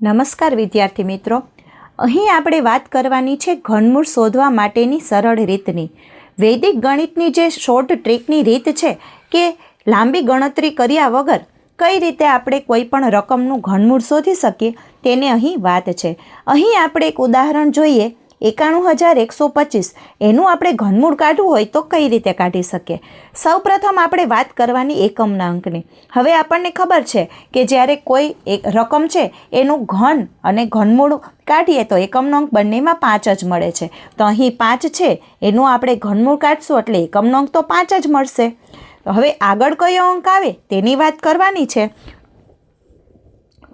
નમસ્કાર વિદ્યાર્થી મિત્રો. અહીં આપણે વાત કરવાની છે ઘનમૂળ શોધવા માટેની સરળ રીતની. વૈદિક ગણિતની જે શોર્ટ ટ્રીકની રીત છે કે લાંબી ગણતરી કર્યા વગર કઈ રીતે આપણે કોઈ પણ રકમનું ઘનમૂળ શોધી શકીએ, તેને અહીં વાત છે. અહીં આપણે એક ઉદાહરણ જોઈએ. એકાણું હજાર એકસો પચીસ. એનું આપણે ઘનમૂળ કાઢવું હોય તો કઈ રીતે કાઢી શકીએ? સૌપ્રથમ આપણે વાત કરવાની એકમના અંકની. હવે આપણને ખબર છે કે જ્યારે કોઈ એક રકમ છે, એનું ઘન અને ઘનમૂળ કાઢીએ તો એકમનો અંક બંનેમાં પાંચ જ મળે છે. તો અહીં પાંચ છે, એનું આપણે ઘનમૂળ કાઢશું એટલે એકમનો અંક તો પાંચ જ મળશે. હવે આગળ કયો અંક આવે? તેની વાત કરવાની છે.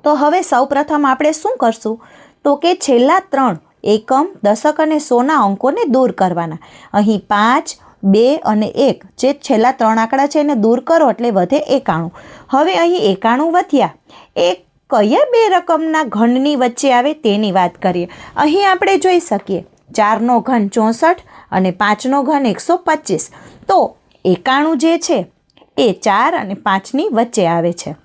તો હવે સૌપ્રથમ આપણે શું કરશું? તો કે છેલ્લા ત્રણ એકમ, દશક અને સોના અંકોને દૂર કરવાના. અહીં પાંચ, બે અને એક, જે છેલ્લા ત્રણ આંકડા છે એને દૂર કરો એટલે વધે એકાણું. હવે અહીં એકાણું વધ્યા. એક કયા બે રકમના ઘનની વચ્ચે આવે તેની વાત કરીએ. અહીં આપણે જોઈ શકીએ. ચારનો ઘન ચોસઠ અને પાંચનો ઘન એકસો પચીસ. તો એકાણું જે છે, એ ચાર અને પાંચની વચ્ચે આવે છે.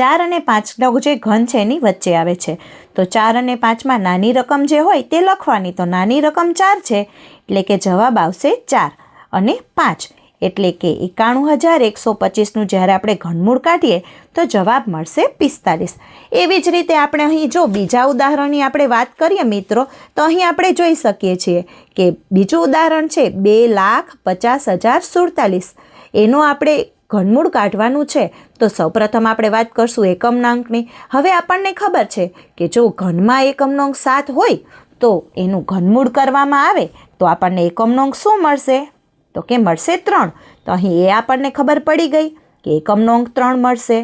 ચાર અને પાંચનો જે ઘન છે એની વચ્ચે આવે છે. તો ચાર અને પાંચમાં નાની રકમ જે હોય તે લખવાની. તો નાની રકમ ચાર છે, એટલે કે જવાબ આવશે ચાર અને પાંચ. એટલે કે એકાણું હજાર એકસો પચીસનું જ્યારે આપણે ઘનમૂળ કાઢીએ, તો જવાબ મળશે પિસ્તાલીસ. એવી જ રીતે આપણે અહીં જો બીજા ઉદાહરણની આપણે વાત કરીએ મિત્રો, તો અહીં આપણે જોઈ શકીએ છીએ કે બીજું ઉદાહરણ છે બે લાખ પચાસ હજાર સુડતાલીસ. એનો આપણે ઘનમૂળ કાઢવાનું છે, તો સૌપ્રથમ આપણે વાત કરશું એકમના અંકની હવે આપણને ખબર છે કે જો ઘનમાં એકમનો અંક સાત હોય, તો એનું ઘનમૂળ કરવામાં આવે, તો આપણને એકમનો અંક શું મળશે? તો કે મળશે ત્રણ. તો અહીં એ આપણને ખબર પડી ગઈ કે એકમનો અંક ત્રણ મળશે.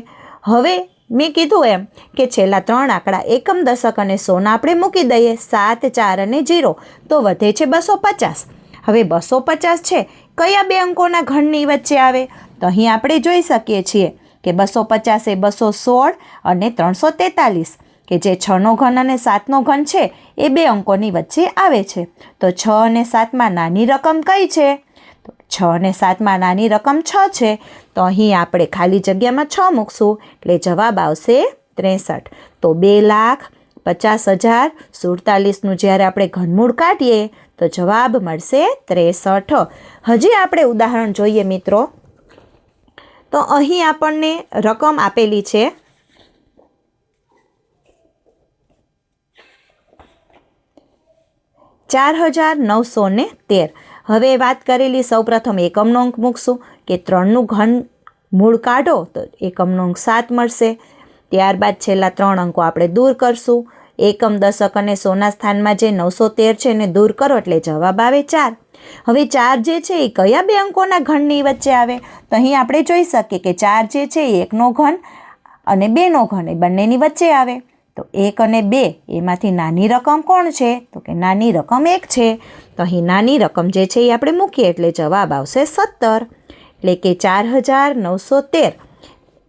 હવે મેં કીધું એમ કે છેલ્લા ત્રણ આંકડા એકમ દશક અને સોના આપણે મૂકી દઈએ, સાત, ચાર અને જીરો. તો વધે છે બસો પચાસ. હવે બસો પચાસ છે, કયા બે અંકોના ઘનની વચ્ચે આવે? તો અહીં આપણે જોઈ શકીએ છીએ કે બસો પચાસે બસો સોળ અને ત્રણસો તેતાલીસ, કે જે છનો ઘન અને સાતનો ઘન છે, એ બે અંકોની વચ્ચે આવે છે. તો છ અને સાતમાં નાની રકમ કઈ છે? તો છ અને સાતમાં નાની રકમ છ છે. તો અહીં આપણે ખાલી જગ્યામાં છ મૂકશું, એટલે જવાબ આવશે ત્રેસઠ. તો બે લાખ પચાસ હજાર સુડતાલીસનું જ્યારે આપણે ઘનમૂળ કાઢીએ, તો જવાબ મળશે ત્રેસઠ. હજી આપણે ઉદાહરણ જોઈએ મિત્રો. તો અહીં આપણને રકમ આપેલી છે. ચાર હજાર નવસો ને તેર હવે વાત કરેલી સૌપ્રથમ એકમનો અંક મૂકશું કે ત્રણનું ઘન મૂળ કાઢો તો એકમનો અંક સાત મળશે. ત્યારબાદ છેલ્લા ત્રણ અંકો આપણે દૂર કરશું. એકમ દશક અને સોના સ્થાનમાં જે નવસો તેર છે એને દૂર કરો એટલે જવાબ આવે ચાર. હવે ચાર જે છે એ કયા બે અંકોના ઘનની વચ્ચે આવે? તો અહીં આપણે જોઈ શકીએ કે ચાર જે છે એ એકનો ઘન અને બેનો ઘન એ બંનેની વચ્ચે આવે. તો એક અને બે એમાંથી નાની રકમ કોણ છે? તો કે નાની રકમ એક છે. તો અહીં નાની રકમ જે છે એ આપણે મૂકીએ એટલે જવાબ આવશે સત્તર. એટલે કે ચાર હજાર નવસો તેર.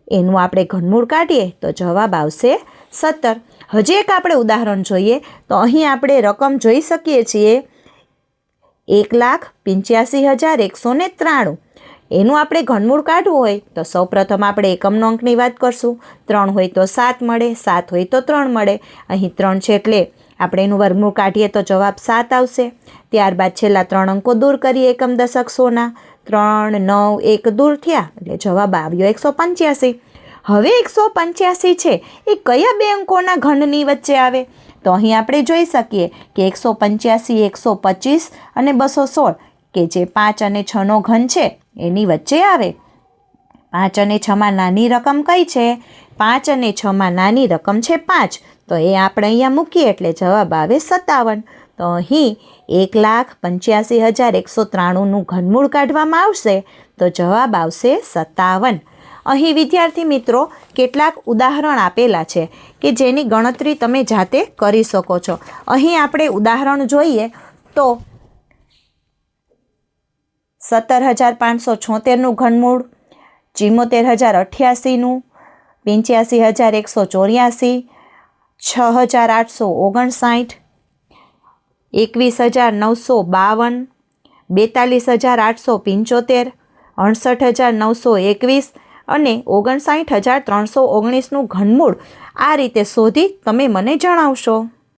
એનું આપણે ઘનમૂળ કાઢીએ તો જવાબ આવશે સત્તર. હજી એક આપણે ઉદાહરણ જોઈએ તો અહીં આપણે રકમ જોઈ શકીએ છીએ એક લાખ પંચ્યાસી હજાર એકસો ને ત્રાણું. એનું આપણે ઘનમૂળ કાઢવું હોય તો સૌપ્રથમ આપણે એકમનો અંકની વાત કરશું. ત્રણ હોય તો સાત મળે, સાત હોય તો ત્રણ મળે. અહીં ત્રણ છે એટલે આપણે એનું વર્ગમૂળ કાઢીએ તો જવાબ સાત આવશે. ત્યારબાદ છેલ્લા ત્રણ અંકો દૂર કરીએ એકમ દશક સોના. ત્રણ, નવ, એક દૂર થયા. એટલે જવાબ આવ્યો એકસો પંચ્યાસી. હવે એકસો પંચ્યાસી છે. એ કયા બે અંકોના ઘનની વચ્ચે આવે? તો અહીં આપણે જોઈ શકીએ કે એકસો પંચ્યાસી, એકસો પચીસ અને બસો સોળ, કે જે પાંચ અને છનો ઘન છે, એની વચ્ચે આવે. પાંચ અને છમાં નાની રકમ કઈ છે? પાંચ અને છમાં નાની રકમ છે પાંચ. તો એ આપણે અહીંયા મૂકીએ એટલે જવાબ આવે સત્તાવન. તો અહીં એક લાખ પંચ્યાસી હજાર એકસો ત્રાણુંનું ઘનમૂળ કાઢવામાં આવશે. તો જવાબ આવશે સત્તાવન. અહીં વિદ્યાર્થી મિત્રો, કેટલાક ઉદાહરણ આપેલા છે કે જેની ગણતરી તમે જાતે કરી શકો છો. અહીં આપણે ઉદાહરણ જોઈએ તો સત્તર હજાર પાંચસો છોતેરનું ઘનમૂળ ચિમ્મોતેર હજાર અઠ્યાસીનું, પંચ્યાસી હજાર એકસો ચોર્યાસી, છ હજાર આઠસો ઓગણસાઠ એકવીસ હજાર નવસો બાવન, બેતાલીસ હજાર આઠસો પંચોતેર, અડસઠ હજાર નવસો એકવીસ અને ઓગણસાઠ હજાર ત્રણસો ઓગણીસનું ઘનમૂળ આ રીતે શોધી તમે મને જણાવશો.